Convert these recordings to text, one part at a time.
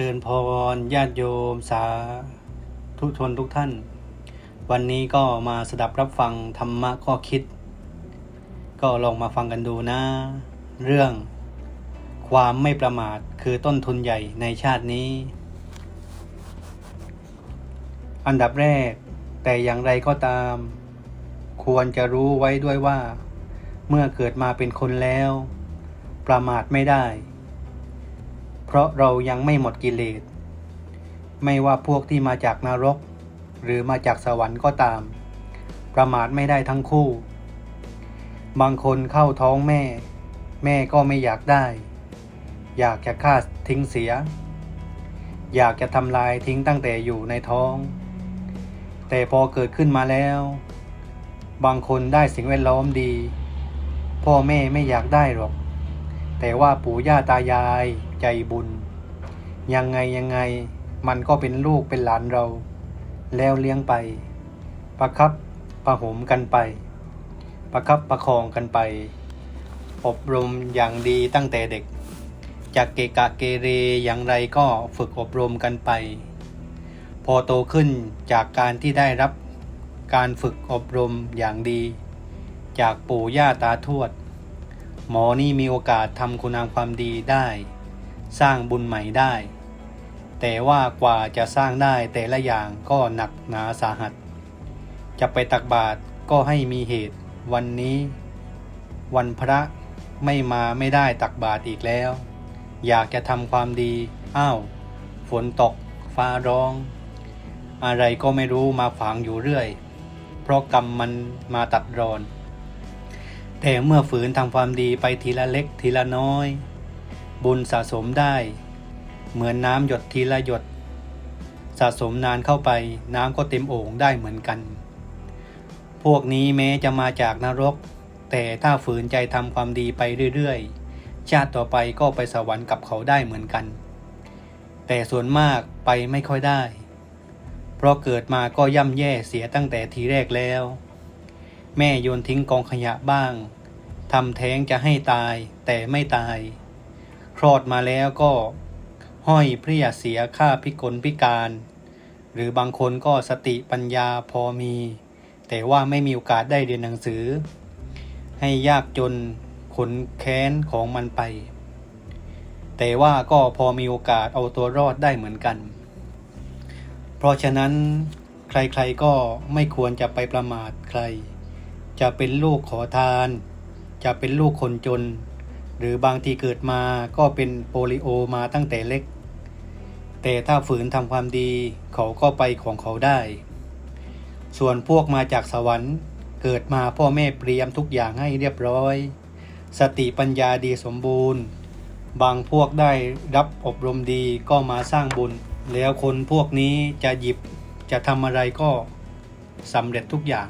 ริญพรญาติโยมสาธุชนทุกท่าน วันนี้ก็มาสดับรับฟังธรรมะข้อคิด ก็ลองมาฟังกันดูนะ เรื่องความไม่ประมาทคือต้นทุนใหญ่ในชาตินี้ อันดับแรก แต่อย่างไรก็ตาม ควรจะรู้ไว้ด้วยว่า เมื่อเกิดมาเป็นคนแล้ว ประมาทไม่ได้ เพราะเรายังไม่หมดกิเลส ไม่ว่าพวกที่มาจากนรก หรือมาจากสวรรค์ก็ตาม ประมาทไม่ได้ทั้งคู่ บางคนเข้าท้องแม่ แม่ก็ไม่อยากได้ อยากจะฆ่าทิ้งเสีย อยากจะทำลายทิ้งตั้งแต่อยู่ในท้อง แต่พอเกิดขึ้นมาแล้ว บางคนได้สิ่งแวดล้อมดี พ่อแม่ไม่อยากได้หรอก แต่ว่าปู่ย่าตายาย ใจบุญ ยังไงยังไงมันก็เป็นลูกเป็นหลานเรา แล้วเลี้ยงไป ประคับประหมกันไป ประคับประคองกันไป อบรมอย่างดีตั้งแต่เด็ก จากเกกะเกเรอย่างไรก็ฝึกอบรมกันไป พอโตขึ้นจากการที่ได้รับการฝึกอบรมอย่างดี จากปู่ย่าตาทวด หมอนี่มีโอกาสทำคุณงามความดีได้ สร้างบุญใหม่ได้ แต่ว่ากว่าจะสร้างได้แต่ละอย่างก็หนักหนาสาหัส จะไปตักบาตรก็ให้มีเหตุ วันนี้ วันพระไม่มาไม่ได้ตักบาตรอีกแล้ว อยากจะทำความดี อ้าว ฝนตก ฟ้าร้อง อะไรก็ไม่รู้มาขวางอยู่เรื่อย เพราะกรรมมันมาตัดรอน แต่เมื่อฝืนทำความดีไปทีละเล็กทีละน้อย บุญสะสมได้ เหมือนน้ำหยดทีละหยด สะสมนานเข้าไปน้ำก็เต็มโอ่งได้เหมือนกัน พวกนี้แม้จะมาจากนรก แต่ถ้าฝืนใจทำความดีไปเรื่อยๆ ชาติต่อไปก็ไปสวรรค์กับเขาได้เหมือนกัน แต่ส่วนมากไปไม่ค่อยได้ เพราะเกิดมาก็ย่ำแย่เสียตั้งแต่ทีแรกแล้ว แม่โยนทิ้งกองขยะบ้างทำแท้งจะให้ตายแต่ไม่ตาย ลอดมาแล้วก็ห้อยเพรียเสียค่าพิกลพิการ หรือบางคนก็สติปัญญาพอมี แต่ว่าไม่มีโอกาสได้เรียนหนังสือ ให้ยากจนขนแค้นของมันไป แต่ว่าก็พอมีโอกาสเอาตัวรอดได้เหมือนกัน เพราะฉะนั้นใครๆก็ไม่ควรจะไปประมาทใคร จะเป็นลูกขอทาน จะเป็นลูกคนจน หรือบางทีเกิดมาก็เป็นโปลิโอมาตั้งแต่เล็ก แต่ถ้าฝืนทำความดีเขาก็ไปของเขาได้ ส่วนพวกมาจากสวรรค์เกิดมาพ่อแม่เตรียมทุกอย่างให้เรียบร้อย สติปัญญาดีสมบูรณ์ บางพวกได้รับอบรมดีก็มาสร้างบุญ แล้วคนพวกนี้จะหยิบจะทำอะไรก็สำเร็จทุกอย่าง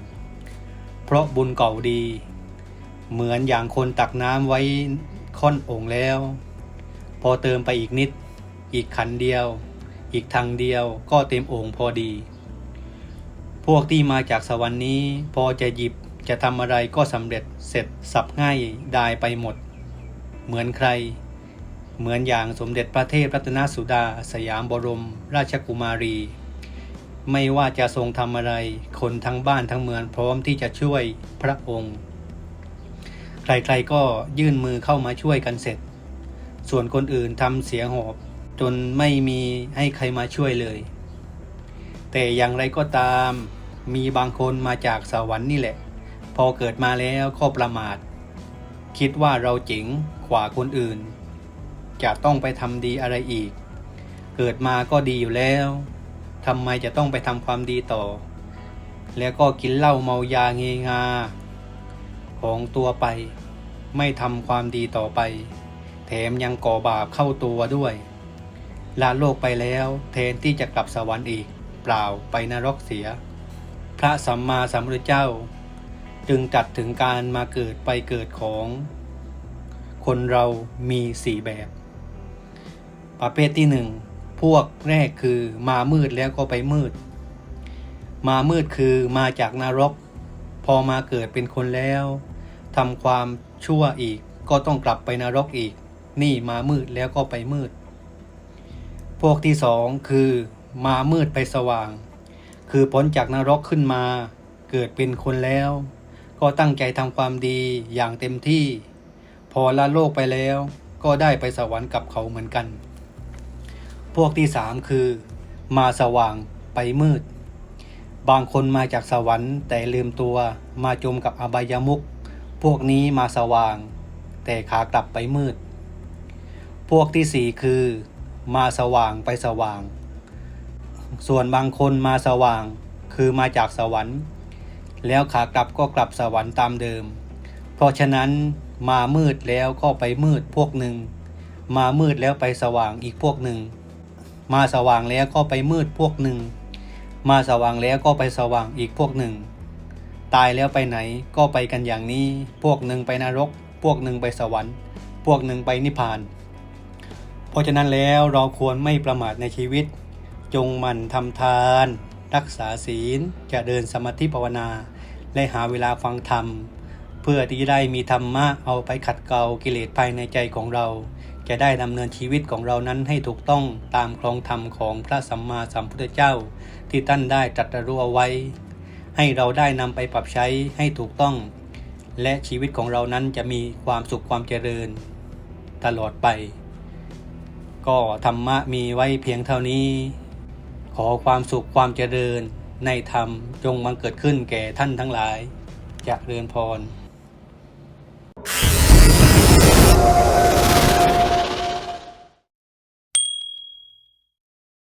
เพราะบุญเก่าดี เหมือนอย่างคนตักน้ำไว้ ค่อนโอ่งแล้ว พอเติมไปอีกนิด อีกขันเดียว อีกทางเดียวก็เต็มโอ่งพอดี พวกที่มาจากสวรรค์นี้ พอจะหยิบจะทำอะไรก็สำเร็จเสร็จสับง่ายได้ไปหมด เหมือนใคร เหมือนอย่างสมเด็จพระเทพรัตนสุดา สยามบรม ราชกุมารี ไม่ว่าจะทรงทำอะไร คนทั้งบ้านทั้งเมืองพร้อมที่จะช่วยพระองค์ ใครๆก็ยื่นมือเข้ามาช่วยกันเสร็จ ส่วนคนอื่นทำเสียหอบจนไม่มีให้ใครมาช่วยเลย แต่อย่างไรก็ตามมีบางคนมาจากสวรรค์นี่แหละ พอเกิดมาแล้วก็ประมาท คิดว่าเราเจ๋งกว่าคนอื่น จะต้องไปทำดีอะไรอีก เกิดมาก็ดีอยู่แล้วทำไมจะต้องไปทำความดีต่อ แล้วก็กินเหล้าเมายาเงงา ของตัวไป ไม่ทำความดีต่อไป แถมยังก่อบาปเข้าตัวด้วยลาโลกไปแล้วแทนที่จะกลับสวรรค์อีก เปล่าไปนรกเสีย พระสัมมาสัมพุทธเจ้า จึงจัดถึงการมาเกิดไปเกิดของ คนเรามีสี่แบบ ประเภทที่หนึ่งพวกแรกคือมามืดแล้วก็ไปมืด มามืดคือมาจากนรก พอมาเกิดเป็นคนแล้ว ทำความชั่วอีก ก็ต้องกลับไปนรกอีก นี่มามืดแล้วก็ไปมืด พวกที่สองคือ มามืดไปสว่าง คือพ้นจากนรกขึ้นมา เกิดเป็นคนแล้ว ก็ตั้งใจทำความดีอย่างเต็มที่ พอละโลกไปแล้ว ก็ได้ไปสวรรค์กับเขาเหมือนกัน พวกที่สามคือ มาสว่างไปมืดบางคนมาจากสวรรค์แต่ลืมตัวมาจมกับอบายมุข พวกนี้มาสว่าง แต่ขากลับไปมืด พวกที่สี่คือมาสว่างไปสว่าง ส่วนบางคนมาสว่างคือมาจากสวรรค์ แล้วขากลับก็กลับสวรรค์ตามเดิม เพราะฉะนั้นมามืดแล้วก็ไปมืดพวกหนึ่ง มามืดแล้วไปสว่างอีกพวกหนึ่ง มาสว่างแล้วก็ไปมืดพวกหนึ่ง มาสว่างแล้วก็ไปสว่างอีกพวกหนึ่ง ตายแล้วไปไหนก็ไปกันอย่างนี้ พวกหนึ่งไปนรก พวกหนึ่งไปสวรรค์ พวกหนึ่งไปนิพพาน เพราะฉะนั้นแล้วเราควรไม่ประมาทในชีวิต จงมั่นทำทาน รักษาศีลจะเดินสมาธิภาวนา และหาเวลาฟังธรรม เพื่อที่จะได้มีธรรมะเอาไปขัดเกลากิเลสภายในใจของเรา จะได้ดำเนินชีวิตของเรานั้นให้ถูกต้องตามครองธรรมของพระสัมมาสัมพุทธเจ้า ที่ท่านได้ตรัสรู้เอาไว้ ให้เราได้นำไปปรับใช้ให้ถูกต้อง และชีวิตของเรานั้นจะมีความสุขความเจริญ ตลอดไป ก็ธรรมะมีไว้เพียงเท่านี้ ขอความสุขความเจริญในธรรมจงบังเกิดขึ้นแก่ท่านทั้งหลายจากเรือนพร